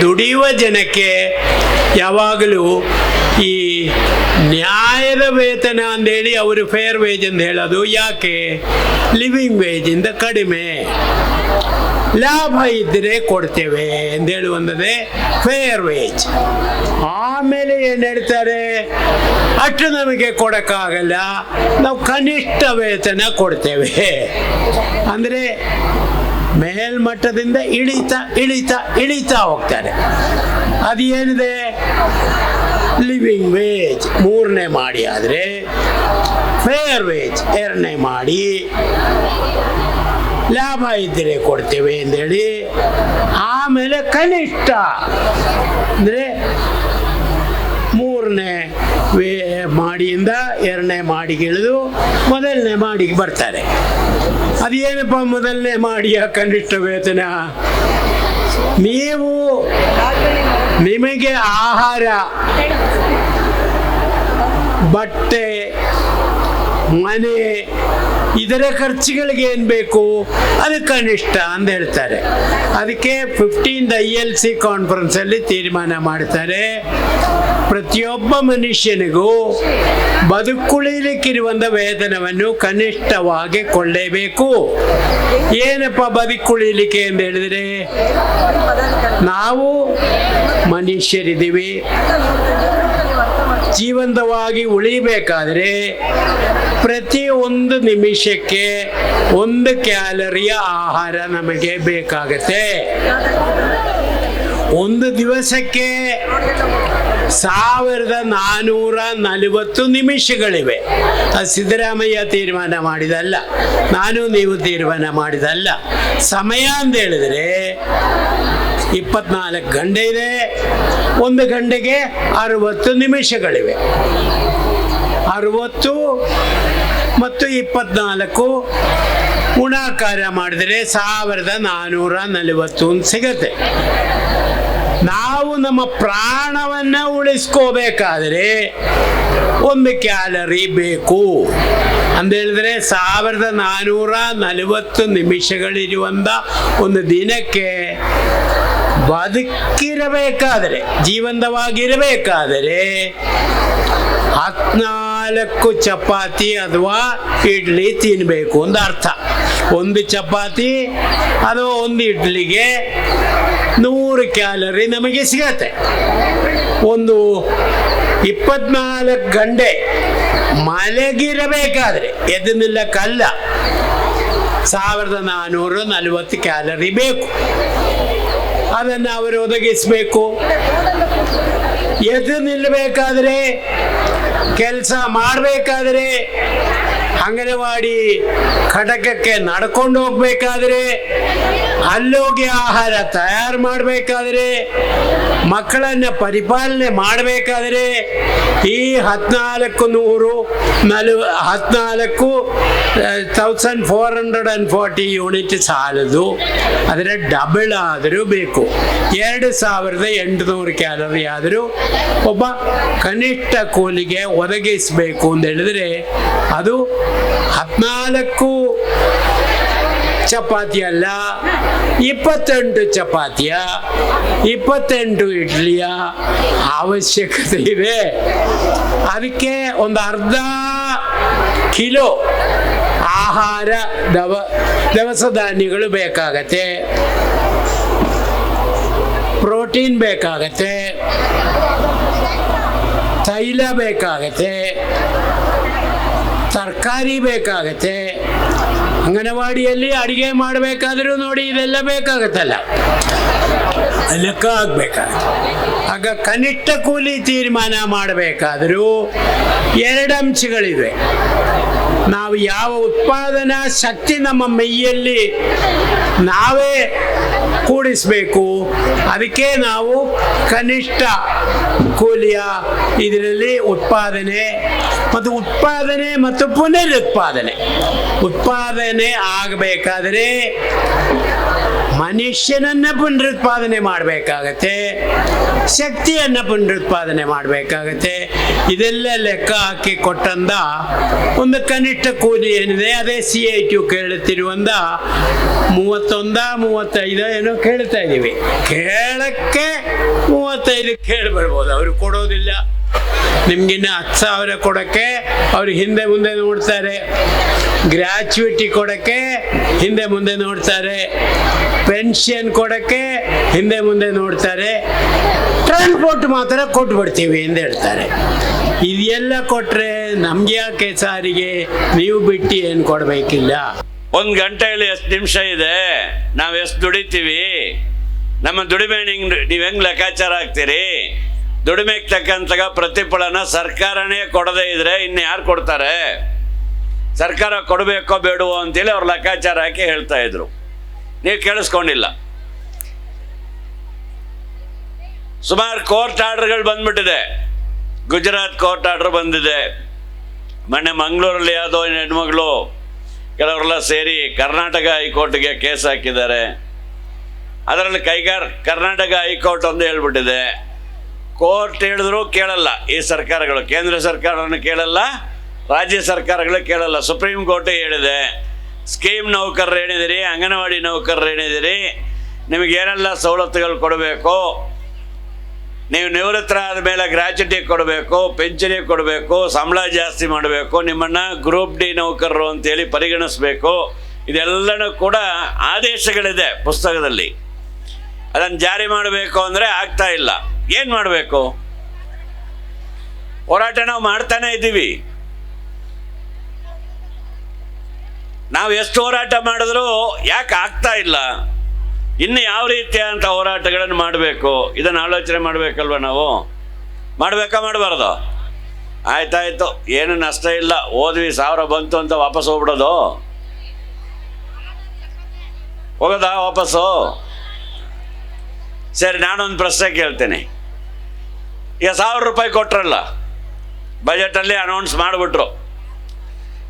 ದುಡಿಯುವ ಜನಕ್ಕೆ ಯಾವಾಗಲೂ ಈ ನ್ಯಾಯದ ವೇತನ ಅಂದೇಳಿ ಅವರು ಫೇರ್ ವೇಜ್ ಅಂತ ಹೇಳೋದು ಯಾಕೆ? ಲಿವಿಂಗ್ ವೇಜಿಂದ ಕಡಿಮೆ. ಲಾಭ ಇದ್ದರೆ ಕೊಡ್ತೇವೆ ಅಂತ ಹೇಳುವಂಥದ್ದೇ ಫೇರ್ ವೇಜ್ ಆಮೇಲೆ ಏನು ಹೇಳ್ತಾರೆ? ಅಷ್ಟು ನಮಗೆ ಕೊಡೋಕ್ಕಾಗಲ್ಲ, ನಾವು ಕನಿಷ್ಠ ವೇತನ ಕೊಡ್ತೇವೆ. ಅಂದರೆ ಮೇಲ್ಮಟ್ಟದಿಂದ ಇಳಿತಾ ಇಳಿತಾ ಇಳಿತಾ ಹೋಗ್ತಾರೆ. ಅದು ಏನಿದೆ ಲಿವಿಂಗ್ ವೇಜ್ ಮೂರನೇ ಮಾಡಿ ಆದರೆ ಫೇರ್ ವೇಜ್ ಎರಡನೇ ಮಾಡಿ ಲಾಭ ಇದ್ದರೆ ಕೊಡ್ತೇವೆ ಅಂದೇಳಿ. ಆಮೇಲೆ ಕನಿಷ್ಠ ಅಂದರೆ ಮೂರನೇ ವೇ ಮಾಡಿಯಿಂದ ಎರಡನೇ ಮಾಡಿಗೆ ಇಳಿದು ಮೊದಲನೇ ಮಾಡಿಗೆ ಬರ್ತಾರೆ. ಅದೇನಪ್ಪ ಮೊದಲನೇ ಮಾಡಿಯ ಕನಿಷ್ಠ ವೇತನ? ನೀವು ನಿಮಗೆ ಆಹಾರ, ಬಟ್ಟೆ, ಮನೆ, ಇದರ ಖರ್ಚುಗಳಿಗೆ ಏನು ಬೇಕು? ಅದು ಕನಿಷ್ಠ ಅಂತ ಹೇಳ್ತಾರೆ. ಅದಕ್ಕೆ ಫಿಫ್ಟೀನ್ ಐ ಎಲ್ ಸಿ ಕಾನ್ಫರೆನ್ಸಲ್ಲಿ ತೀರ್ಮಾನ ಮಾಡ್ತಾರೆ. ಪ್ರತಿಯೊಬ್ಬ ಮನುಷ್ಯನಿಗೂ ಬದುಕುಳಿಲಿಕ್ಕಿರುವಂಥ ವೇತನವನ್ನು ಕನಿಷ್ಠವಾಗಿ ಕೊಳ್ಳೇಬೇಕು ಏನಪ್ಪ ಬದುಕುಳಿಲಿಕ್ಕೆ ಅಂತ ಹೇಳಿದ್ರೆ, ನಾವು ಮನುಷ್ಯರಿದ್ದೀವಿ. ಜೀವಂತವಾಗಿ ಉಳಿಬೇಕಾದ್ರೆ ಪ್ರತಿ ಒಂದು ನಿಮಿಷಕ್ಕೆ ಒಂದು ಕ್ಯಾಲರಿಯ ಆಹಾರ ನಮಗೆ ಬೇಕಾಗತ್ತೆ. ಒಂದು ದಿವಸಕ್ಕೆ ಸಾವಿರದ ನಾನೂರ ನಲವತ್ತು ನಿಮಿಷಗಳಿವೆ. ಅದು ಸಿದ್ದರಾಮಯ್ಯ ತೀರ್ಮಾನ ಮಾಡಿದಲ್ಲ, ನಾನು ನೀವು ತೀರ್ಮಾನ ಮಾಡಿದಲ್ಲ. ಸಮಯ ಅಂತ ಹೇಳಿದ್ರೆ ಇಪ್ಪತ್ನಾಲ್ಕು ಗಂಟೆ ಇದೆ, ಒಂದು ಗಂಟೆಗೆ ಅರವತ್ತು ನಿಮಿಷಗಳಿವೆ. ಅರವತ್ತು ಮತ್ತು ಇಪ್ಪತ್ನಾಲ್ಕು ಗುಣಾಕಾರ ಮಾಡಿದರೆ ಸಾವಿರದ ನಾನ್ನೂರ ನಲವತ್ತು ಸಿಗತ್ತೆ. ನಾವು ನಮ್ಮ ಪ್ರಾಣವನ್ನ ಉಳಿಸ್ಕೋಬೇಕಾದ್ರೆ ಒಂದು ಕ್ಯಾಲರಿ ಬೇಕು. ಅಂತ ಹೇಳಿದ್ರೆ ಸಾವಿರದ ನಾನ್ನೂರ ನಲವತ್ತು ನಿಮಿಷಗಳಿರುವಂಥ ಒಂದು ದಿನಕ್ಕೆ ಬದುಕಿರಬೇಕಾದರೆ, ಜೀವಂತವಾಗಿರಬೇಕಾದರೆ ಹದಿನಾಲ್ಕು ಚಪಾತಿ ಅಥವಾ ಇಡ್ಲಿ ತಿನ್ನಬೇಕು ಅಂತ ಅರ್ಥ. ಒಂದು ಚಪಾತಿ ಅಥವಾ ಒಂದು ಇಡ್ಲಿಗೆ ನೂರು ಕ್ಯಾಲರಿ ನಮಗೆ ಸಿಗತ್ತೆ. ಒಂದು ಇಪ್ಪತ್ನಾಲ್ಕು ಗಂಟೆ ಮಲಗಿರಬೇಕಾದ್ರೆ ಎದ್ದು ಕಲ್ಲ ಸಾವಿರದ ನಾನ್ನೂರ ನಲವತ್ತು ಕ್ಯಾಲರಿ ಬೇಕು. ಅದನ್ನು ಅವರು ಒದಗಿಸಬೇಕು. ಎದ್ದು ನಿಲ್ಲಬೇಕಾದ್ರೆ ಕೆಲಸ ಮಾಡಬೇಕಾದ್ರೆ ಅಂಗನವಾಡಿ ಘಟಕಕ್ಕೆ ನಡ್ಕೊಂಡು ಹೋಗ್ಬೇಕಾದ್ರೆ ಅಲ್ಲೋಗಿ ಆಹಾರ ತಯಾರು ಮಾಡಬೇಕಾದ್ರೆ, ಮಕ್ಕಳನ್ನ ಪರಿಪಾಲನೆ ಮಾಡಬೇಕಾದ್ರೆ ಈ ಹದಿನಾಲ್ಕು ನೂರು ನಲವ, ಹದಿನಾಲ್ಕು thousand four hundred and forty unit ಸಾಲದು. ಅದರ ಡಬಲ್ ಆದರೂ ಬೇಕು. ಎರಡು ಸಾವಿರದ ಎಂಟುನೂರು ಕ್ಯಾಲರಿ ಆದರೂ ಒಬ್ಬ ಕನಿಷ್ಠ ಕೂಲಿಗೆ ಒದಗಿಸಬೇಕು ಅಂತ ಹೇಳಿದ್ರೆ ಅದು ಹದಿನಾಲ್ಕು ಚಪಾತಿ ಅಲ್ಲ, ಇಪ್ಪತ್ತೆಂಟು ಚಪಾತಿಯ, ಇಪ್ಪತ್ತೆಂಟು ಇಡ್ಲಿಯ ಅವಶ್ಯಕತೆ ಇದೆ. ಅದಕ್ಕೆ ಒಂದು ಅರ್ಧ ಕಿಲೋ ಆಹಾರ ದವ, ದವಸ ಧಾನ್ಯಗಳು ಬೇಕಾಗತ್ತೆ. ಪ್ರೋಟೀನ್ ಬೇಕಾಗತ್ತೆ. ತೈಲ ಬೇಕಾಗತ್ತೆ. ತರಕಾರಿ ಬೇಕಾಗತ್ತೆ ಅಂಗನವಾಡಿಯಲ್ಲಿ ಅಡಿಗೆ ಮಾಡಬೇಕಾದ್ರೂ ನೋಡಿ ಇದೆಲ್ಲ ಬೇಕಾಗತ್ತಲ್ಲ. ಲೆಕ್ಕ ಆಗ್ಬೇಕಾಗತ್ತೆ ಆಗ ಕನಿಷ್ಠ ಕೂಲಿ ತೀರ್ಮಾನ ಮಾಡಬೇಕಾದರೂ ಎರಡು ಅಂಶಗಳಿವೆ. ನಾವು ಯಾವ ಉತ್ಪಾದನಾ ಶಕ್ತಿ ನಮ್ಮ ಮೈಯಲ್ಲಿ ನಾವೇ ಕೂಡಿಸಬೇಕು, ಅದಕ್ಕೆ ನಾವು ಕನಿಷ್ಠ ಕೂಲಿಯ ಇದರಲ್ಲಿ ಉತ್ಪಾದನೆ ಮತ್ತು ಉತ್ಪಾದನೆ ಮತ್ತು ಪುನರುತ್ಪಾದನೆ. ಉತ್ಪಾದನೆ ಆಗಬೇಕಾದ್ರೆ ಮನುಷ್ಯನನ್ನ ಪುನರುತ್ಪಾದನೆ ಮಾಡಬೇಕಾಗತ್ತೆ, ಶಕ್ತಿಯನ್ನ ಪುನರುತ್ಪಾದನೆ ಮಾಡಬೇಕಾಗತ್ತೆ. ಇದೆಲ್ಲ ಲೆಕ್ಕ ಹಾಕಿ ಕೊಟ್ಟಂದ ಒಂದು ಕನಿಷ್ಠ ಕೂಲಿ ಏನಿದೆ, ಅದೇ ಸಿ ಐ ಟಿ ಕೇಳುತ್ತಿರುವಂತ ಮೂವತ್ತೊಂದ, ಮೂವತ್ತೈದು ಏನೋ ಕೇಳ್ತಾ ಇದ್ದೀವಿ. ಕೇಳಕ್ಕೆ ಮೂವತ್ತೈದು ಕೇಳಿ ಬರ್ಬೋದು, ಅವರು ಕೊಡೋದಿಲ್ಲ. ನಿಮ್ಗಿನ್ನ ಹತ್ತು ಸಾವಿರ ಕೊಡೋಕ್ಕೆ ಅವ್ರು ಹಿಂದೆ ಮುಂದೆ ನೋಡ್ತಾರೆ. ಗ್ರ್ಯಾಚುಯಿಟಿ ಕೊಡೋಕ್ಕೆ ಹಿಂದೆ ಮುಂದೆ ನೋಡ್ತಾರೆ. ಪೆನ್ಷನ್ ಕೊಡೋಕ್ಕೆ ಹಿಂದೆ ಮುಂದೆ ನೋಡ್ತಾರೆ. ಟ್ರಾನ್ಸ್ಪೋರ್ಟ್ ಮಾತ್ರ ಕೊಟ್ಬಿಡ್ತೀವಿ ಎಂದು ಹೇಳ್ತಾರೆ. ಇದೆಲ್ಲ ಕೊಟ್ರೆ ನಮ್ಗೆ ಯಾಕೆ ಸಾರಿಗೆ? ನೀವು ಬಿಟ್ಟು ಏನು ಕೊಡಬೇಕಿಲ್ಲ? ಒಂದು ಗಂಟೆಯಲ್ಲಿ ಎಷ್ಟು ನಿಮಿಷ ಇದೆ? ನಾವು ಎಷ್ಟು ದುಡಿತೀವಿ? ನಮ್ಮ ದುಡಿಮೆ ನೀವು ಹೆಂಗ್ ಲೆಕ್ಕಾಚಾರ ಹಾಕ್ತೀರಿ ದುಡಿಮೆಗೆ ತಕ್ಕಂತಾಗ ಪ್ರತಿಫಲನ ಸರ್ಕಾರನೇ ಕೊಡದೇ ಇದ್ರೆ ಇನ್ನು ಯಾರು ಕೊಡ್ತಾರೆ? ಸರ್ಕಾರ ಕೊಡಬೇಕೋ ಬೇಡವೋ ಅಂತೇಳಿ ಅವ್ರು ಲೆಕ್ಕಾಚಾರ ಹಾಕಿ ಹೇಳ್ತಾ ಇದ್ರು. ನೀವು ಕೇಳಿಸ್ಕೊಂಡಿಲ್ಲ. ಸುಮಾರು ಕೋರ್ಟ್ ಆರ್ಡರ್ಗಳು ಬಂದ್ಬಿಟ್ಟಿದೆ. ಗುಜರಾತ್ ಕೋರ್ಟ್ ಆರ್ಡರ್ ಬಂದಿದೆ. ಮೊನ್ನೆ ಮಂಗಳೂರಲ್ಲಿ ಯಾವುದೋ ಹೆಣ್ಮಗಳು ಕೆಲವರೆಲ್ಲ ಸೇರಿ ಕರ್ನಾಟಕ ಹೈಕೋರ್ಟ್ಗೆ ಕೇಸ್ ಹಾಕಿದ್ದಾರೆ. ಅದರಲ್ಲಿ ಕೈಗಾರ್, ಕರ್ನಾಟಕ ಹೈಕೋರ್ಟ್ ಒಂದು ಹೇಳ್ಬಿಟ್ಟಿದೆ. ಕೋರ್ಟ್ ಹೇಳಿದ್ರು ಕೇಳಲ್ಲ. ಈ ಸರ್ಕಾರಗಳು, ಕೇಂದ್ರ ಸರ್ಕಾರವನ್ನು ಕೇಳಲ್ಲ, ರಾಜ್ಯ ಸರ್ಕಾರಗಳು ಕೇಳಲ್ಲ. ಸುಪ್ರೀಂ ಕೋರ್ಟೇ ಹೇಳಿದೆ. ಸ್ಕೀಮ್ ನೌಕರರು ಏನಿದಿರಿ ಅಂಗನವಾಡಿ ನೌಕರರು ಏನಿದಿರಿ ನಿಮಗೆ ಏನೆಲ್ಲ ಸವಲತ್ತುಗಳು ಕೊಡಬೇಕು? ನೀವು ನಿವೃತ್ತರಾದ ಮೇಲೆ ಗ್ರ್ಯಾಚುಟಿ ಕೊಡಬೇಕು, ಪಿಂಚಣಿ ಕೊಡಬೇಕು, ಸಂಬಳ ಜಾಸ್ತಿ ಮಾಡಬೇಕು, ನಿಮ್ಮನ್ನು ಗ್ರೂಪ್ ಡಿ ನೌಕರರು ಅಂತೇಳಿ ಪರಿಗಣಿಸಬೇಕು. ಇದೆಲ್ಲನೂ ಕೂಡ ಆದೇಶಗಳಿದೆ ಪುಸ್ತಕದಲ್ಲಿ. ಅದನ್ನು ಜಾರಿ ಮಾಡಬೇಕು ಅಂದರೆ ಆಗ್ತಾ ಇಲ್ಲ. ಏನು ಮಾಡಬೇಕು? ಹೋರಾಟ ನಾವು ಮಾಡ್ತಾನೆ ಇದ್ದೀವಿ. ನಾವು ಎಷ್ಟು ಹೋರಾಟ ಮಾಡಿದ್ರೂ ಯಾಕೆ ಆಗ್ತಾ ಇಲ್ಲ? ಇನ್ನು ಯಾವ ರೀತಿಯಾದಂಥ ಹೋರಾಟಗಳನ್ನು ಮಾಡಬೇಕು? ಇದನ್ನು ಆಲೋಚನೆ ಮಾಡಬೇಕಲ್ವ ನಾವು? ಮಾಡಬೇಕಾ ಮಾಡಬಾರ್ದು? ಆಯ್ತಾಯ್ತು. ಏನು ನಷ್ಟ ಇಲ್ಲ. ಓದ್ವಿ, ಸಾವಿರ ಬಂತು ಅಂತ ವಾಪಸ್ ಹೋಗ್ಬಿಡೋದು. ಹೋಗೋದಾ ವಾಪಸ್ಸು? ಸರಿ, ನಾನೊಂದು ಪ್ರಶ್ನೆ ಕೇಳ್ತೇನೆ. ಈಗ ಸಾವಿರ ರೂಪಾಯಿ ಕೊಟ್ರಲ್ಲ ಬಜೆಟಲ್ಲಿ ಅನೌನ್ಸ್ ಮಾಡಿಬಿಟ್ರು.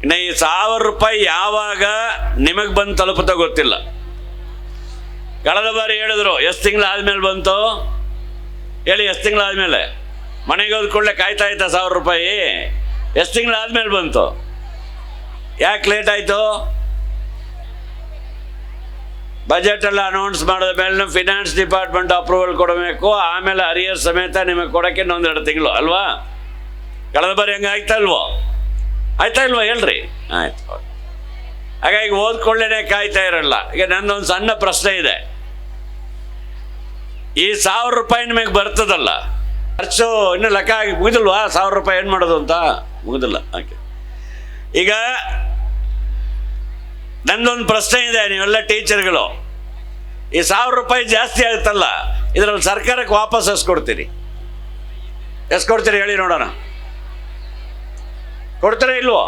ಇನ್ನು ಈ ಸಾವಿರ ರೂಪಾಯಿ ಯಾವಾಗ ನಿಮಗೆ ಬಂದು ತಲುಪುತ್ತೋ ಗೊತ್ತಿಲ್ಲ. ಕಳೆದ ಬಾರಿ ಹೇಳಿದ್ರು, ಎಷ್ಟು ತಿಂಗಳು ಆದಮೇಲೆ ಬಂತು? ಹೇಳಿ, ಎಷ್ಟು ತಿಂಗಳು ಆದಮೇಲೆ? ಮನೆಗೆ ಹೋದ ಕೂಡಲೇ ಕಾಯ್ತಾ ಇತ್ತ ಸಾವಿರ ರೂಪಾಯಿ. ಎಷ್ಟು ತಿಂಗಳು ಆದಮೇಲೆ ಬಂತು? ಯಾಕೆ ಲೇಟ್ ಆಯಿತು? ಬಜೆಟೆಲ್ಲ ಅನೌನ್ಸ್ ಮಾಡಿದ ಮೇಲೆ ಫಿನಾನ್ಸ್ ಡಿಪಾರ್ಟ್ಮೆಂಟ್ ಅಪ್ರೂವಲ್ ಕೊಡಬೇಕು. ಆಮೇಲೆ ಅರಿಯರ್ ಸಮೇತ ನಿಮಗೆ ಕೊಡೋಕ್ಕೆ ಇನ್ನೊಂದೆರಡು ತಿಂಗಳು, ಅಲ್ವಾ? ಕಳೆದ ಬಾರಿ ಹಂಗೆ ಆಯ್ತಾ ಇಲ್ವೋ ಆಯ್ತಾ ಇಲ್ವೋ? ಹೇಳ್ರಿ. ಆಯ್ತು. ಹಾಗಾಗಿ ಓದ್ಕೊಳ್ಳೇನೆ ಕಾಯ್ತಾ ಇರಲ್ಲ. ಈಗ ನಂದೊಂದು ಸಣ್ಣ ಪ್ರಶ್ನೆ ಇದೆ. ಈ ಸಾವಿರ ರೂಪಾಯಿ ನಿಮಗೆ ಬರ್ತದಲ್ಲ? ಖರ್ಚು ಇನ್ನೂ ಲೆಕ್ಕ ಆಗಿ ಮುಗಿದಿಲ್ವಾ? ಸಾವಿರ ರೂಪಾಯಿ ಏನು ಮಾಡೋದು ಅಂತ? ಮುಗಿದಿಲ್ಲ. ಓಕೆ ಈಗ ನಂದೊಂದು ಪ್ರಶ್ನೆ ಇದೆ, ನೀವೆಲ್ಲ ಟೀಚರ್ಗಳು. ಈ ಸಾವಿರ ರೂಪಾಯಿ ಜಾಸ್ತಿ ಆಗುತ್ತಲ್ಲ ಇದರಲ್ಲಿ ಸರ್ಕಾರಕ್ಕೆ ವಾಪಸ್ ಎಷ್ಟು ಕೊಡ್ತೀರಿ ಎಷ್ಟು ಕೊಡ್ತೀರಿ ಹೇಳಿ ನೋಡೋಣ. ಕೊಡ್ತೀರಾ ಇಲ್ವೋ?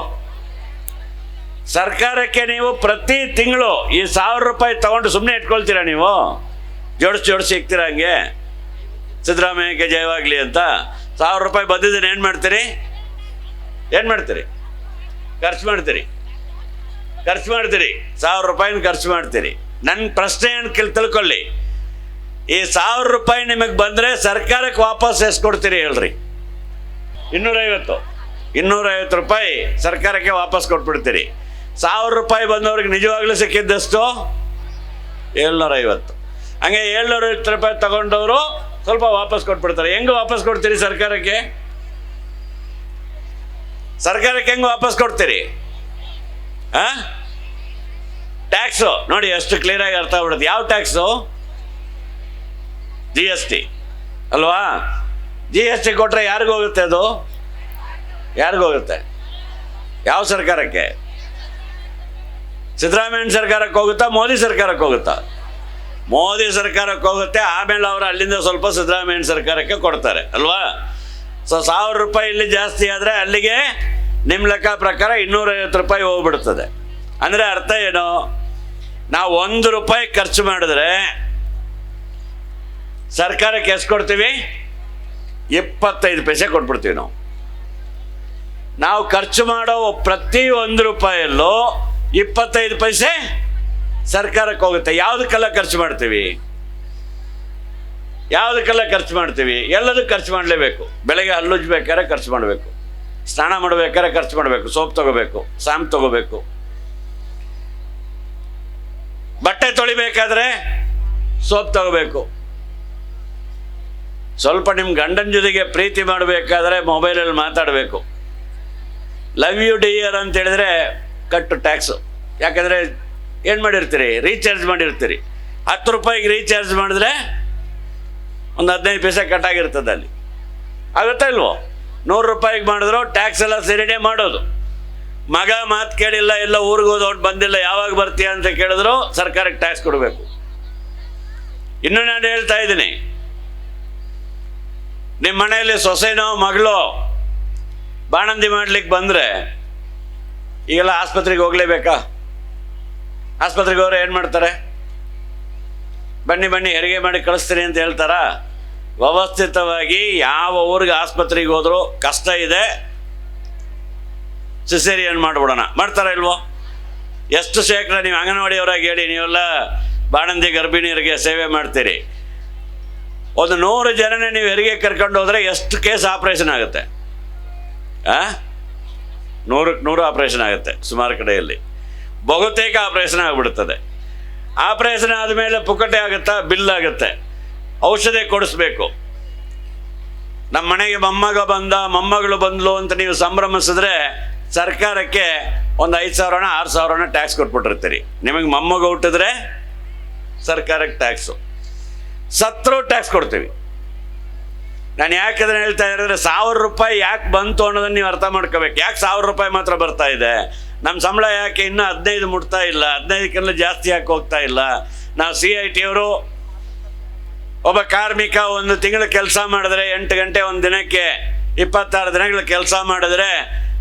ಸರ್ಕಾರಕ್ಕೆ ನೀವು ಪ್ರತಿ ತಿಂಗಳು ಈ ಸಾವಿರ ರೂಪಾಯಿ ತಗೊಂಡು ಸುಮ್ಮನೆ ಇಟ್ಕೊಳ್ತೀರಾ ನೀವು? ಜೋಡಿಸಿ ಜೋಡಿಸಿ ಇಕ್ತೀರಾ ಹಂಗೆ? ಸಿದ್ದರಾಮಯ್ಯಕ್ಕೆ ಜಯವಾಗಲಿ ಅಂತ. ಸಾವಿರ ರೂಪಾಯಿ ಬಂದಿದ್ದೀನಿ ಏನು ಮಾಡ್ತೀರಿ? ಏನು ಮಾಡ್ತೀರಿ? ಖರ್ಚು ಮಾಡ್ತೀರಿ? ಖರ್ಚು ಮಾಡ್ತೀರಿ, ಸಾವಿರ ರೂಪಾಯಿನ ಖರ್ಚು ಮಾಡ್ತೀರಿ. ನನ್ನ ಪ್ರಶ್ನೆ ಏನು ಕೇಳಿ ತಿಳ್ಕೊಳ್ಳಿ. ಈ ಸಾವಿರ ರೂಪಾಯಿ ನಿಮಗೆ ಬಂದರೆ ಸರ್ಕಾರಕ್ಕೆ ವಾಪಸ್ ಎಷ್ಟು ಕೊಡ್ತೀರಿ ಹೇಳ್ರಿ. ಇನ್ನೂರೈವತ್ತು. ಇನ್ನೂರೈವತ್ತು ರೂಪಾಯಿ ಸರ್ಕಾರಕ್ಕೆ ವಾಪಸ್ ಕೊಟ್ಬಿಡ್ತೀರಿ. ಸಾವಿರ ರೂಪಾಯಿ ಬಂದವ್ರಿಗೆ ನಿಜವಾಗ್ಲೂ ಸಿಕ್ಕಿದ್ದಷ್ಟು? ಏಳ್ನೂರೈವತ್ತು. ಹಂಗೆ ಏಳ್ನೂರೈವತ್ತು ರೂಪಾಯಿ ತಗೊಂಡವರು ಸ್ವಲ್ಪ ವಾಪಸ್ ಕೊಟ್ಬಿಡ್ತಾರೆ. ಹೆಂಗೆ ವಾಪಸ್ ಕೊಡ್ತೀರಿ ಸರ್ಕಾರಕ್ಕೆ? ಸರ್ಕಾರಕ್ಕೆ ಹೆಂಗೆ ವಾಪಸ್ ಕೊಡ್ತೀರಿ? ಆ? ಟ್ಯಾಕ್ಸು ನೋಡಿ ಎಷ್ಟು ಕ್ಲಿಯರಾಗಿ ಅರ್ಥ ಆಗ್ಬಿಡುತ್ತೆ. ಯಾವ ಟ್ಯಾಕ್ಸು ಜಿ ಎಸ್ ಟಿ ಅಲ್ವಾ? ಜಿ ಎಸ್ ಟಿ ಕೊಟ್ಟರೆ ಯಾರಿಗೋಗುತ್ತೆ ಅದು? ಯಾರಿಗೋಗುತ್ತೆ ಯಾವ ಸರ್ಕಾರಕ್ಕೆ? ಸಿದ್ದರಾಮಯ್ಯ ಸರ್ಕಾರಕ್ಕೆ ಹೋಗುತ್ತಾ, ಮೋದಿ ಸರ್ಕಾರಕ್ಕೆ ಹೋಗುತ್ತಾ? ಮೋದಿ ಸರ್ಕಾರಕ್ಕೆ ಹೋಗುತ್ತೆ, ಆಮೇಲೆ ಅವರು ಅಲ್ಲಿಂದ ಸ್ವಲ್ಪ ಸಿದ್ದರಾಮಯ್ಯ ಸರ್ಕಾರಕ್ಕೆ ಕೊಡ್ತಾರೆ. ಅಲ್ವಾ? ಸೊ, ಸಾವಿರ ರೂಪಾಯಿ ಇಲ್ಲಿ ಜಾಸ್ತಿ ಆದರೆ ಅಲ್ಲಿಗೆ ನಿಮ್ಮ ಲೆಕ್ಕ ಪ್ರಕಾರ ಇನ್ನೂರೈವತ್ತು ರೂಪಾಯಿ ಹೋಗ್ಬಿಡ್ತದೆ. ಅಂದರೆ ಅರ್ಥ ಏನು? ನಾವು ಒಂದು ರೂಪಾಯಿ ಖರ್ಚು ಮಾಡಿದ್ರೆ ಸರ್ಕಾರಕ್ಕೆ ಎಷ್ಟು ಕೊಡ್ತೀವಿ? ಇಪ್ಪತ್ತೈದು ಪೈಸೆ ಕೊಟ್ಬಿಡ್ತೀವಿ ನಾವು. ನಾವು ಖರ್ಚು ಮಾಡೋ ಪ್ರತಿ ಒಂದು ರೂಪಾಯಲ್ಲೂ ಇಪ್ಪತ್ತೈದು ಪೈಸೆ ಸರ್ಕಾರಕ್ಕೆ ಹೋಗುತ್ತೆ. ಯಾವುದಕ್ಕೆಲ್ಲ ಖರ್ಚು ಮಾಡ್ತೀವಿ? ಯಾವುದಕ್ಕೆಲ್ಲ ಖರ್ಚು ಮಾಡ್ತೀವಿ? ಎಲ್ಲದಕ್ಕೂ ಖರ್ಚು ಮಾಡಲೇಬೇಕು. ಬೆಳಗ್ಗೆ ಹಲ್ಲುಜ್ಬೇಕಾದ್ರೆ ಖರ್ಚು ಮಾಡಬೇಕು. ಸ್ನಾನ ಮಾಡಬೇಕಾದ್ರೆ ಖರ್ಚು ಮಾಡಬೇಕು, ಸೋಪ್ ತಗೋಬೇಕು ಸಾಂಪ್ ತಗೋಬೇಕು. ಬಟ್ಟೆ ತೊಳಿಬೇಕಾದ್ರೆ ಸೋಪ್ ತಗೋಬೇಕು. ಸ್ವಲ್ಪ ನಿಮ್ಮ ಗಂಡನ ಜೊತೆಗೆ ಪ್ರೀತಿ ಮಾಡಬೇಕಾದ್ರೆ ಮೊಬೈಲಲ್ಲಿ ಮಾತಾಡಬೇಕು. ಲವ್ ಯು ಡಿಯರ್ ಅಂತ ಹೇಳಿದ್ರೆ ಕಟ್ಟು ಟ್ಯಾಕ್ಸು ಯಾಕಂದರೆ ಏನು ಮಾಡಿರ್ತೀರಿ? ರೀಚಾರ್ಜ್ ಮಾಡಿರ್ತೀರಿ. ಹತ್ತು ರೂಪಾಯಿಗೆ ರೀಚಾರ್ಜ್ ಮಾಡಿದ್ರೆ ಒಂದು ಹದಿನೈದು ಪೈಸೆ ಕಟ್ಟಾಗಿರ್ತದೆ ಅಲ್ಲಿ. ಆಗುತ್ತಾ ಇಲ್ವೋ? ನೂರು ರೂಪಾಯಿಗೆ ಮಾಡಿದ್ರು ಟ್ಯಾಕ್ಸ್ ಎಲ್ಲ ಸೇರಿನೇ ಮಾಡೋದು. ಮಗ ಮಾತು ಕೇಳಿಲ್ಲ ಎಲ್ಲ ಊರಿಗೆ ಹೋದವ್ರು ಬಂದಿಲ್ಲ, ಯಾವಾಗ ಬರ್ತೀಯ ಅಂತ ಕೇಳಿದ್ರು, ಸರ್ಕಾರಕ್ಕೆ ಟ್ಯಾಕ್ಸ್ ಕೊಡಬೇಕು. ಇನ್ನು ನಾನು ಹೇಳ್ತಾ ಇದ್ದೀನಿ. ನಿಮ್ಮ ಮನೆಯಲ್ಲಿ ಸೊಸೆನೋ, ಮಗಳೋ, ಬಾಣಂದಿ ಮಾಡ್ಲಿಕ್ಕೆ ಬಂದರೆ, ಈಗೆಲ್ಲ ಆಸ್ಪತ್ರೆಗೆ ಹೋಗ್ಲೇಬೇಕಾ? ಆಸ್ಪತ್ರೆಗೆ ಹೋದ್ರೆ ಏನು ಮಾಡ್ತಾರೆ? ಬನ್ನಿ ಬನ್ನಿ, ಹೆರಿಗೆ ಮಾಡಿ ಕಳಿಸ್ತೀನಿ ಅಂತ ಹೇಳ್ತಾರಾ? ವ್ಯವಸ್ಥಿತವಾಗಿ ಯಾವ ಊರಿಗೆ ಆಸ್ಪತ್ರೆಗೆ ಹೋದರೂ ಕಷ್ಟ ಇದೆ. ಸಿಸೇರಿಯನ್ ಮಾಡಿಬಿಡೋಣ. ಮಾಡ್ತಾರ ಇಲ್ವೋ? ಎಷ್ಟು ಶೇಕಡ ನೀವು ಅಂಗನವಾಡಿಯವರಾಗಿ ಹೇಳಿ, ನೀವೆಲ್ಲ ಬಾಣಂದಿ ಗರ್ಭಿಣಿಯರಿಗೆ ಸೇವೆ ಮಾಡ್ತೀರಿ. ಒಂದು ನೂರು ಜನನೇ ನೀವು ಹೆರಿಗೆ ಕರ್ಕೊಂಡು ಹೋದರೆ ಎಷ್ಟು ಕೇಸ್ ಆಪ್ರೇಷನ್ ಆಗುತ್ತೆ? ಆ? ನೂರಕ್ಕೆ ನೂರು ಆಪ್ರೇಷನ್ ಆಗುತ್ತೆ ಸುಮಾರು ಕಡೆಯಲ್ಲಿ. ಬಹುತೇಕ ಆಪ್ರೇಷನ್ ಆಗಿಬಿಡುತ್ತದೆ ಆಪ್ರೇಷನ್ ಆದಮೇಲೆ ಪುಕ್ಕಟೆ ಆಗುತ್ತಾ, ಬಿಲ್ ಆಗುತ್ತೆ. ಔಷಧಿ ಕೊಡಿಸ್ಬೇಕು. ನಮ್ಮ ಮನೆಗೆ ಮೊಮ್ಮಗ ಬಂದ, ಮೊಮ್ಮಗಳು ಬಂದ್ಲು ಅಂತ ನೀವು ಸಂಭ್ರಮಿಸಿದ್ರೆ ಸರ್ಕಾರಕ್ಕೆ ಒಂದು ಐದು ಸಾವಿರನ, ಆರು ಸಾವಿರನ ಟ್ಯಾಕ್ಸ್ ಕೊಟ್ಬಿಟ್ಟಿರ್ತೀರಿ. ನಿಮಗೆ ಮೊಮ್ಮಗ ಹುಟ್ಟಿದ್ರೆ ಸರ್ಕಾರಕ್ಕೆ ಟ್ಯಾಕ್ಸು ಸತ್ರು ಟ್ಯಾಕ್ಸ್ ಕೊಡ್ತೀವಿ. ನಾನು ಯಾಕೆ ಅದನ್ನ ಹೇಳ್ತಾ ಇರೋದ್ರೆ ಸಾವಿರ ರೂಪಾಯಿ ಯಾಕೆ ಬಂತು ಅನ್ನೋದನ್ನ ನೀವು ಅರ್ಥ ಮಾಡ್ಕೋಬೇಕು. ಯಾಕೆ ಸಾವಿರ ರೂಪಾಯಿ ಮಾತ್ರ ಬರ್ತಾ ಇದೆ? ನಮ್ಮ ಸಂಬಳ ಯಾಕೆ ಇನ್ನೂ ಹದಿನೈದು ಮುಟ್ತಾ ಇಲ್ಲ? ಹದಿನೈದಕ್ಕೆಲ್ಲ ಜಾಸ್ತಿ ಯಾಕೆ ಹೋಗ್ತಾ ಇಲ್ಲ? ನಾವು ಸಿ ಐ ಟಿ ಅವರು ಒಬ್ಬ ಕಾರ್ಮಿಕ ಒಂದು ತಿಂಗಳು ಕೆಲಸ ಮಾಡಿದ್ರೆ ಎಂಟು ಗಂಟೆ ಒಂದು ದಿನಕ್ಕೆ ಇಪ್ಪತ್ತಾರು ದಿನಗಳು ಕೆಲಸ ಮಾಡಿದ್ರೆ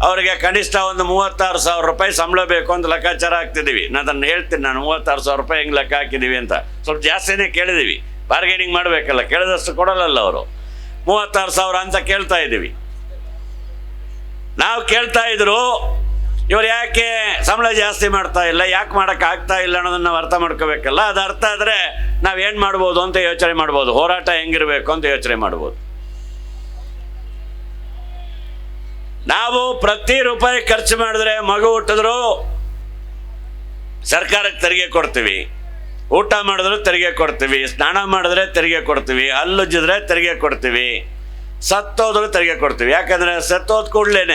ಅವರಿಗೆ ಕನಿಷ್ಠ ಒಂದು ಮೂವತ್ತಾರು ಸಾವಿರ ರೂಪಾಯಿ ಸಂಬಳ ಬೇಕು ಅಂತ ಲೆಕ್ಕಾಚಾರ ಹಾಕ್ತಿದ್ದೀವಿ ನಾನು ಅದನ್ನು ಹೇಳ್ತೀನಿ, ನಾನು ಮೂವತ್ತಾರು ಸಾವಿರ ರೂಪಾಯಿ ಹೆಂಗೆ ಲೆಕ್ಕ ಹಾಕಿದ್ದೀವಿ ಅಂತ. ಸ್ವಲ್ಪ ಜಾಸ್ತಿನೇ ಕೇಳಿದ್ದೀವಿ. ಬಾರ್ಗೇನಿಂಗ್ ಮಾಡಬೇಕಲ್ಲ, ಕೇಳಿದಷ್ಟು ಕೊಡಲ್ಲಲ್ಲ ಅವರು. ಮೂವತ್ತಾರು ಸಾವಿರ ಅಂತ ಕೇಳ್ತಾ ಇದ್ದೀವಿ. ನಾವು ಕೇಳ್ತಾ ಇದ್ರು ಇವ್ರು ಯಾಕೆ ಸಂಬಳ ಜಾಸ್ತಿ ಮಾಡ್ತಾ ಇಲ್ಲ, ಯಾಕೆ ಮಾಡಕ್ ಆಗ್ತಾ ಇಲ್ಲ ಅನ್ನೋದನ್ನ ನಾವು ಅರ್ಥ ಮಾಡ್ಕೋಬೇಕಲ್ಲ? ಅದು ಅರ್ಥ ಆದರೆ ನಾವು ಏನು ಮಾಡ್ಬೋದು ಅಂತ ಯೋಚನೆ ಮಾಡ್ಬೋದು. ಹೋರಾಟ ಹೆಂಗಿರಬೇಕು ಅಂತ ಯೋಚನೆ ಮಾಡ್ಬೋದು. ನಾವು ಪ್ರತಿ ರೂಪಾಯಿ ಖರ್ಚು ಮಾಡಿದ್ರೆ ಮಗು ಹುಟ್ಟಿದ್ರು ಸರ್ಕಾರಕ್ಕೆ ತೆರಿಗೆ ಕೊಡ್ತೀವಿ. ಊಟ ಮಾಡಿದ್ರು ತೆರಿಗೆ ಕೊಡ್ತೀವಿ. ಸ್ನಾನ ಮಾಡಿದ್ರೆ ತೆರಿಗೆ ಕೊಡ್ತೀವಿ. ಹಲ್ಲುಜ್ಜಿದ್ರೆ ತೆರಿಗೆ ಕೊಡ್ತೀವಿ. ಸತ್ತೋದ್ರು ತೆರಿಗೆ ಕೊಡ್ತೀವಿ. ಯಾಕಂದರೆ ಸತ್ತೋದ ಕೂಡಲೇ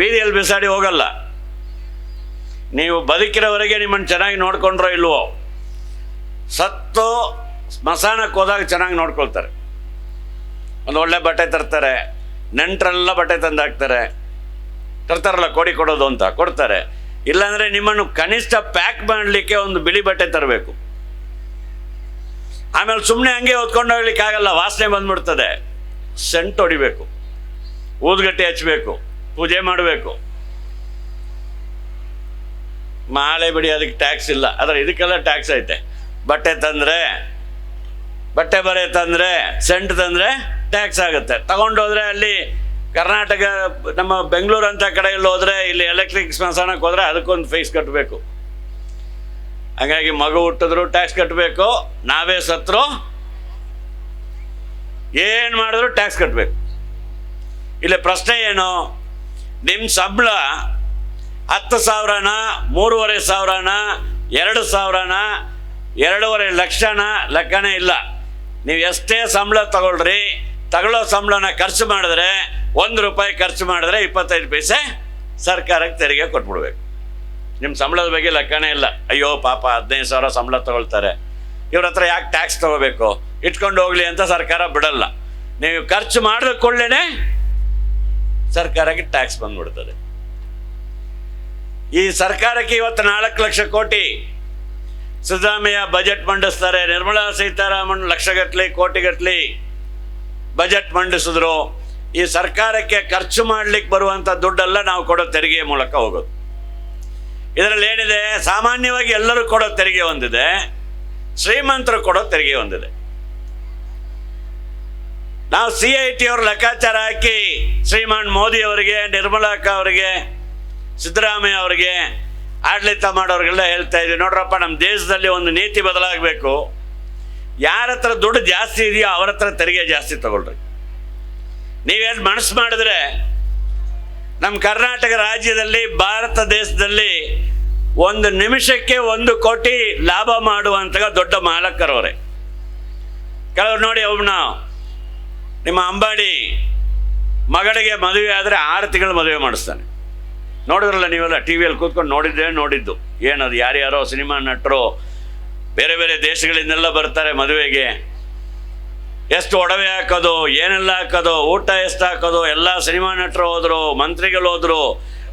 ಬೀದಿಯಲ್ಲಿ ಬಿಸಾಡಿ ಹೋಗಲ್ಲ. ನೀವು ಬದುಕಿರೋವರೆಗೆ ನಿಮ್ಮನ್ನು ಚೆನ್ನಾಗಿ ನೋಡ್ಕೊಂಡ್ರೋ ಇಲ್ವೋ? ಸತ್ತು ಸ್ಮಶಾನಕ್ಕೆ ಹೋದಾಗ ಚೆನ್ನಾಗಿ ನೋಡ್ಕೊಳ್ತಾರೆ. ಒಂದು ಒಳ್ಳೆ ಬಟ್ಟೆ ತರ್ತಾರೆ, ನೆಂಟರೆಲ್ಲ ಬಟ್ಟೆ ತಂದು ಹಾಕ್ತಾರೆ. ತರ್ತಾರಲ್ಲ, ಕೊಡಿ ಕೊಡೋದು ಅಂತ ಕೊಡ್ತಾರೆ. ಇಲ್ಲಾಂದರೆ ನಿಮ್ಮನ್ನು ಕನಿಷ್ಠ ಪ್ಯಾಕ್ ಮಾಡಲಿಕ್ಕೆ ಒಂದು ಬಿಳಿ ಬಟ್ಟೆ ತರಬೇಕು. ಆಮೇಲೆ ಸುಮ್ಮನೆ ಹಂಗೆ ಹೊತ್ಕೊಂಡು ಹೋಗ್ಲಿಕ್ಕೆ ಆಗಲ್ಲ ವಾಸನೆ ಬಂದ್ಬಿಡ್ತದೆ. ಸೆಂಟ್ ಹೊಡಿಬೇಕು. ಊದ್ಗಟ್ಟಿ ಹಚ್ಚಬೇಕು ಪೂಜೆ ಮಾಡಬೇಕು. ಮಾಳೆ ಬಿಡಿ, ಅದಕ್ಕೆ ಟ್ಯಾಕ್ಸ್ ಇಲ್ಲ. ಆದರೆ ಇದಕ್ಕೆಲ್ಲ ಟ್ಯಾಕ್ಸ್ ಐತೆ. ಬಟ್ಟೆ ತಂದರೆ, ಬಟ್ಟೆ ಬರೆ ತಂದರೆ ಸೆಂಟ್ ತಂದರೆ ಟ್ಯಾಕ್ಸ್ ಆಗುತ್ತೆ. ತಗೊಂಡೋದ್ರೆ ಅಲ್ಲಿ ಕರ್ನಾಟಕ, ನಮ್ಮ ಬೆಂಗಳೂರು ಅಂತ ಕಡೆಯಲ್ಲಿ ಹೋದರೆ, ಇಲ್ಲಿ ಎಲೆಕ್ಟ್ರಿಕ್ ಸ್ಮಶಾನಕ್ಕೆ ಹೋದರೆ ಅದಕ್ಕೊಂದು ಫೀಸ್ ಕಟ್ಟಬೇಕು ಹಾಗಾಗಿ ಮಗು ಹುಟ್ಟಿದ್ರು ಟ್ಯಾಕ್ಸ್ ಕಟ್ಟಬೇಕು ನಾವೇ ಸತ್ರು, ಏನು ಮಾಡಿದ್ರು ಟ್ಯಾಕ್ಸ್ ಕಟ್ಟಬೇಕು ಇಲ್ಲಿ ಪ್ರಶ್ನೆ ಏನು? ನಿಮ್ಮ ಸಂಬಳ ಹತ್ತು ಸಾವಿರನ, ಮೂರುವರೆ ಸಾವಿರನ, ಎರಡು ಸಾವಿರನ, ಎರಡೂವರೆ ಲಕ್ಷನ ಲೆಕ್ಕನೇ ಇಲ್ಲ. ನೀವು ಎಷ್ಟೇ ಸಂಬಳ ತಗೊಳ್ರಿ, ತಗೊಳ್ಳೋ ಸಂಬಳನ ಖರ್ಚು ಮಾಡಿದ್ರೆ ಒಂದು ರೂಪಾಯಿ ಖರ್ಚು ಮಾಡಿದ್ರೆ ಇಪ್ಪತ್ತೈದು ಪೈಸೆ ಸರ್ಕಾರಕ್ಕೆ ತೆರಿಗೆ ಕೊಟ್ಬಿಡ್ಬೇಕು. ನಿಮ್ಮ ಸಂಬಳದ ಬಗ್ಗೆ ಲೆಕ್ಕನೇ ಇಲ್ಲ. ಅಯ್ಯೋ ಪಾಪ, ಹದಿನೈದು ಸಾವಿರ ಸಂಬಳ ತಗೊಳ್ತಾರೆ. ಇವ್ರ ಹತ್ರ ಯಾಕೆ ಟ್ಯಾಕ್ಸ್ ತಗೋಬೇಕು? ಇಟ್ಕೊಂಡು ಹೋಗ್ಲಿ ಅಂತ ಸರ್ಕಾರ ಬಿಡಲ್ಲ. ನೀವು ಖರ್ಚು ಮಾಡಿದ ಸರ್ಕಾರಕ್ಕೆ ಟ್ಯಾಕ್ಸ್ ಬಂದ್ಬಿಡ್ತದೆ. ಈ ಸರ್ಕಾರಕ್ಕೆ ಇವತ್ತು ನಾಲ್ಕು ಲಕ್ಷ ಕೋಟಿ ಸಿದ್ದರಾಮಯ್ಯ ಬಜೆಟ್ ಮಂಡಿಸ್ತಾರೆ. ನಿರ್ಮಲಾ ಸೀತಾರಾಮನ್ ಲಕ್ಷಗಟ್ಟಲೆ, ಕೋಟಿಗಟ್ಟಲೆ ಬಜೆಟ್ ಮಂಡಿಸಿದ್ರು. ಈ ಸರ್ಕಾರಕ್ಕೆ ಖರ್ಚು ಮಾಡ್ಲಿಕ್ಕೆ ಬರುವಂಥ ದುಡ್ಡೆಲ್ಲ ನಾವು ಕೊಡೋ ತೆರಿಗೆ ಮೂಲಕ ಹೋಗೋದು. ಇದರಲ್ಲಿ ಏನಿದೆ? ಸಾಮಾನ್ಯವಾಗಿ ಎಲ್ಲರೂ ಕೊಡೋ ತೆರಿಗೆ ಹೊಂದಿದೆ ಶ್ರೀಮಂತರು ಕೊಡೋ ತೆರಿಗೆ ಒಂದಿದೆ. ನಾವು ಸಿ ಐ ಟಿ ಅವ್ರ ಲೆಕ್ಕಾಚಾರ ಹಾಕಿ ಶ್ರೀಮಾನ್ ಮೋದಿ ಅವರಿಗೆ ನಿರ್ಮಲಾ ಅಕ್ಕ ಅವರಿಗೆ, ಸಿದ್ದರಾಮಯ್ಯ ಅವರಿಗೆ, ಆಡಳಿತ ಮಾಡೋರಿಗೆಲ್ಲ ಹೇಳ್ತಾ ಇದ್ವಿ. ನೋಡ್ರಪ್ಪ ನಮ್ಮ ದೇಶದಲ್ಲಿ ಒಂದು ನೀತಿ ಬದಲಾಗಬೇಕು. ಯಾರ ಹತ್ರ ದುಡ್ಡು ಜಾಸ್ತಿ ಇದೆಯೋ ಅವ್ರ ಹತ್ರ ತೆರಿಗೆ ಜಾಸ್ತಿ ತಗೊಳ್ರಿ. ನೀವೇನು ಮನಸ್ಸು ಮಾಡಿದ್ರೆ ನಮ್ಮ ಕರ್ನಾಟಕ ರಾಜ್ಯದಲ್ಲಿ, ಭಾರತ ದೇಶದಲ್ಲಿ ಒಂದು ನಿಮಿಷಕ್ಕೆ ಒಂದು ಕೋಟಿ ಲಾಭ ಮಾಡುವಂತಹ ದೊಡ್ಡ ಮಾಲಕರವರೇ. ಕೆಲವ್ರು ನೋಡಿ ಅವನ್ನ ನಿಮ್ಮ ಅಂಬಾನಿ ಮಗಳಿಗೆ ಮದುವೆ ಆದರೆ ಆರು ತಿಂಗಳು ಮದುವೆ ಮಾಡಿಸ್ತಾನೆ. ನೋಡಿದ್ರಲ್ಲ ನೀವೆಲ್ಲ ಟಿ ವಿಯಲ್ಲಿ ಕೂತ್ಕೊಂಡು ನೋಡಿದ್ದೆ ನೋಡಿದ್ದು. ಏನದು, ಯಾರ್ಯಾರೋ ಸಿನಿಮಾ ನಟರು ಬೇರೆ ಬೇರೆ ದೇಶಗಳಿಂದೆಲ್ಲ ಬರ್ತಾರೆ ಮದುವೆಗೆ. ಎಷ್ಟು ಒಡವೆ ಹಾಕೋದು, ಏನೆಲ್ಲ ಹಾಕೋದು, ಊಟ ಎಷ್ಟು ಹಾಕೋದು, ಎಲ್ಲ ಸಿನಿಮಾ ನಟರು ಹೋದರು, ಮಂತ್ರಿಗಳು ಹೋದರು,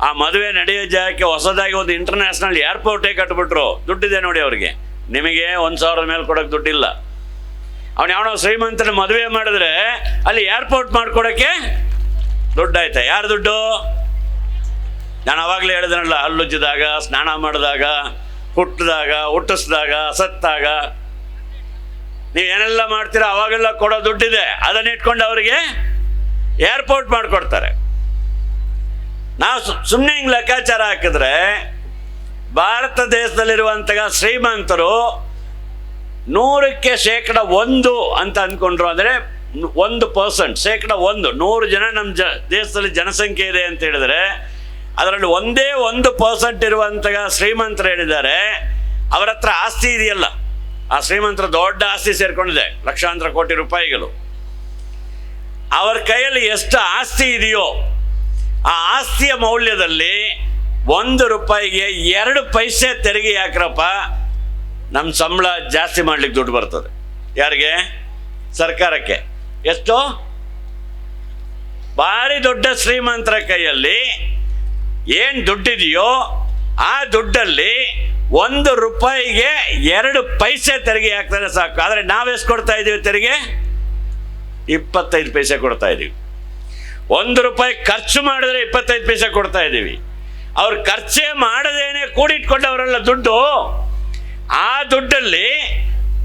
ಆ ಮದುವೆ ನಡೆಯೋ ಜಾಗಕ್ಕೆ ಹೊಸದಾಗಿ ಒಂದು ಇಂಟರ್ನ್ಯಾಷನಲ್ ಏರ್ಪೋರ್ಟೇ ಕಟ್ಬಿಟ್ರು. ದುಡ್ಡಿದೆ ನೋಡಿ ಅವ್ರಿಗೆ. ನಿಮಗೆ ಒಂದು ಸಾವಿರದ ಮೇಲೆ ಕೊಡೋಕ್ಕೆ ದುಡ್ಡಿಲ್ಲ. ಅವನು ಯಾವನೋ ಶ್ರೀಮಂತನ ಮದುವೆ ಮಾಡಿದ್ರೆ ಅಲ್ಲಿ ಏರ್ಪೋರ್ಟ್ ಮಾಡ್ಕೊಡೋಕ್ಕೆ ದುಡ್ಡಾಯ್ತಾ ಯಾರು ದುಡ್ಡು? ನಾನು ಅವಾಗಲೇ ಹೇಳಿದ್ನಲ್ಲ ಹಲ್ಲುಜ್ಜಿದಾಗ ಸ್ನಾನ ಮಾಡಿದಾಗ ಹುಟ್ಟಿದಾಗ ಹುಟ್ಟಿಸಿದಾಗ, ಸತ್ತಾಗ. ನೀವು ಏನೆಲ್ಲ ಮಾಡ್ತೀರಾ ಅವಾಗೆಲ್ಲ ಕೊಡೋ ದುಡ್ಡಿದೆ. ಅದನ್ನ ಇಟ್ಕೊಂಡು ಅವರಿಗೆ ಏರ್ಪೋರ್ಟ್ ಮಾಡಿಕೊಡ್ತಾರೆ. ನಾವು ಸುಮ್ಮನೆ ಹಿಂಗೆ ಲೆಕ್ಕಾಚಾರ ಹಾಕಿದ್ರೆ ಭಾರತ ದೇಶದಲ್ಲಿರುವಂತಹ ಶ್ರೀಮಂತರು ನೂರಕ್ಕೆ ಶೇಕಡ ಒಂದು ಅಂತ ಅಂದ್ಕೊಂಡ್ರು ಅಂದರೆ ಒಂದು ಪರ್ಸೆಂಟ್, ಶೇಕಡ ಒಂದು, ನೂರು ಜನ ನಮ್ಮ ಜ, ದೇಶದಲ್ಲಿ ಜನಸಂಖ್ಯೆ ಇದೆ ಅಂತ ಹೇಳಿದ್ರೆ, ಅದರಲ್ಲಿ ಒಂದೇ ಒಂದು ಪರ್ಸೆಂಟ್ ಇರುವಂತಹ ಶ್ರೀಮಂತರು ಹೇಳಿದ್ದಾರೆ, ಅವರ ಹತ್ರ ಆಸ್ತಿ ಇದೆಯಲ್ಲ, ಆ ಶ್ರೀಮಂತರ ದೊಡ್ಡ ಆಸ್ತಿ ಸೇರಿಕೊಂಡಿದೆ, ಲಕ್ಷಾಂತರ ಕೋಟಿ ರೂಪಾಯಿಗಳು. ಅವರ ಕೈಯಲ್ಲಿ ಎಷ್ಟು ಆಸ್ತಿ ಇದೆಯೋ, ಆ ಆಸ್ತಿಯ ಮೌಲ್ಯದಲ್ಲಿ ಒಂದು ರೂಪಾಯಿಗೆ ಎರಡು ಪೈಸೆ ತೆರಿಗೆ ಯಾಕ್ರಪ್ಪ ನಮ್ಮ ಸಂಬಳ ಜಾಸ್ತಿ ಮಾಡ್ಲಿಕ್ಕೆ ದುಡ್ಡು ಬರ್ತದೆ. ಯಾರಿಗೆ? ಸರ್ಕಾರಕ್ಕೆ. ಎಷ್ಟು? ಭಾರಿ ದೊಡ್ಡ ಶ್ರೀಮಂತರ ಕೈಯಲ್ಲಿ ಏನು ದುಡ್ಡಿದೆಯೋ ಆ ದುಡ್ಡಲ್ಲಿ ಒಂದು ರೂಪಾಯಿಗೆ ಎರಡು ಪೈಸೆ ತೆರಿಗೆ ಹಾಕ್ತಾರೆ ಸಾಕು. ಆದರೆ ನಾವೆಷ್ಟು ಕೊಡ್ತಾ ಇದ್ದೀವಿ ತೆರಿಗೆ? ಇಪ್ಪತ್ತೈದು ಪೈಸೆ ಕೊಡ್ತಾ ಇದ್ದೀವಿ ಒಂದು ರೂಪಾಯಿ ಖರ್ಚು ಮಾಡಿದ್ರೆ ಇಪ್ಪತ್ತೈದು ಪೈಸೆ ಕೊಡ್ತಾ ಇದ್ದೀವಿ ಅವ್ರು ಖರ್ಚೇ ಮಾಡದೇನೆ ಕೂಡಿಟ್ಕೊಂಡವರೆಲ್ಲ ದುಡ್ಡು. ಆ ದುಡ್ಡಲ್ಲಿ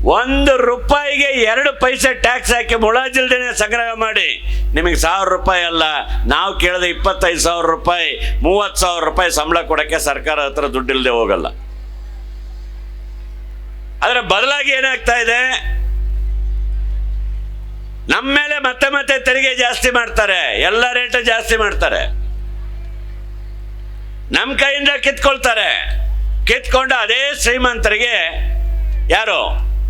ಒಂದು ರೂಪಾಯಿಗೆ ಎರಡು ಪೈಸೆ ಟ್ಯಾಕ್ಸ್ ಹಾಕಿ ಮುಳಾಜಿಲ್ದೇನೆ ಸಂಗ್ರಹ ಮಾಡಿ. ನಿಮಗೆ ಸಾವಿರ ರೂಪಾಯಿ ಅಲ್ಲ, ನಾವು ಕೇಳಿದ ಇಪ್ಪತ್ತೈದು ಸಾವಿರ ರೂಪಾಯಿ, ಮೂವತ್ತು ಸಾವಿರ ರೂಪಾಯಿ ಸಂಬಳ ಕೊಡೋಕ್ಕೆ ಸರ್ಕಾರ ಹತ್ರ ದುಡ್ಡಿಲ್ಲದೆ ಹೋಗಲ್ಲ. ಅದರ ಬದಲಾಗಿ ಏನಾಗ್ತಾ ಇದೆ? ನಮ್ಮ ಮೇಲೆ ಮತ್ತೆ ಮತ್ತೆ ತೆರಿಗೆ ಜಾಸ್ತಿ ಮಾಡ್ತಾರೆ, ಎಲ್ಲ ರೇಟ್ ಜಾಸ್ತಿ ಮಾಡ್ತಾರೆ. ನಮ್ಮ ಕೈಯಿಂದ ಕಿತ್ಕೊಳ್ತಾರೆ. ಕಿತ್ಕೊಂಡು ಅದೇ ಶ್ರೀಮಂತರಿಗೆ ಯಾರು?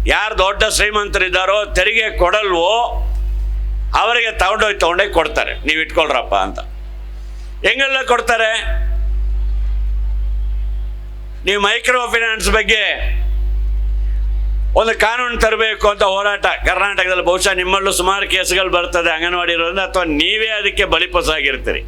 ಯಾರು ದೊಡ್ಡ ಶ್ರೀಮಂತರಿದ್ದಾರೋ ತೆರಿಗೆ ಕೊಡಲ್ವೋ ಅವರಿಗೆ ತಗೊಂಡೋಗಿ ತಗೊಂಡೋಗಿ ಕೊಡ್ತಾರೆ. ನೀವು ಇಟ್ಕೊಳ್ರಪ್ಪ ಅಂತ. ಹೆಂಗೆಲ್ಲ ಕೊಡ್ತಾರೆ? ನೀವು ಮೈಕ್ರೋ ಫೈನಾನ್ಸ್ ಬಗ್ಗೆ ಒಂದು ಕಾನೂನು ತರಬೇಕು ಅಂತ ಹೋರಾಟ ಕರ್ನಾಟಕದಲ್ಲಿ ಬಹುಶಃ ನಿಮ್ಮಲ್ಲೂ ಸುಮಾರು ಕೇಸ್ಗಳು ಬರ್ತದೆ ಅಂಗನವಾಡಿ ಇರೋದ್ರಿಂದ, ಅಥವಾ ನೀವೇ ಅದಕ್ಕೆ ಬಲಿಪಸಾಗಿರ್ತೀರಿ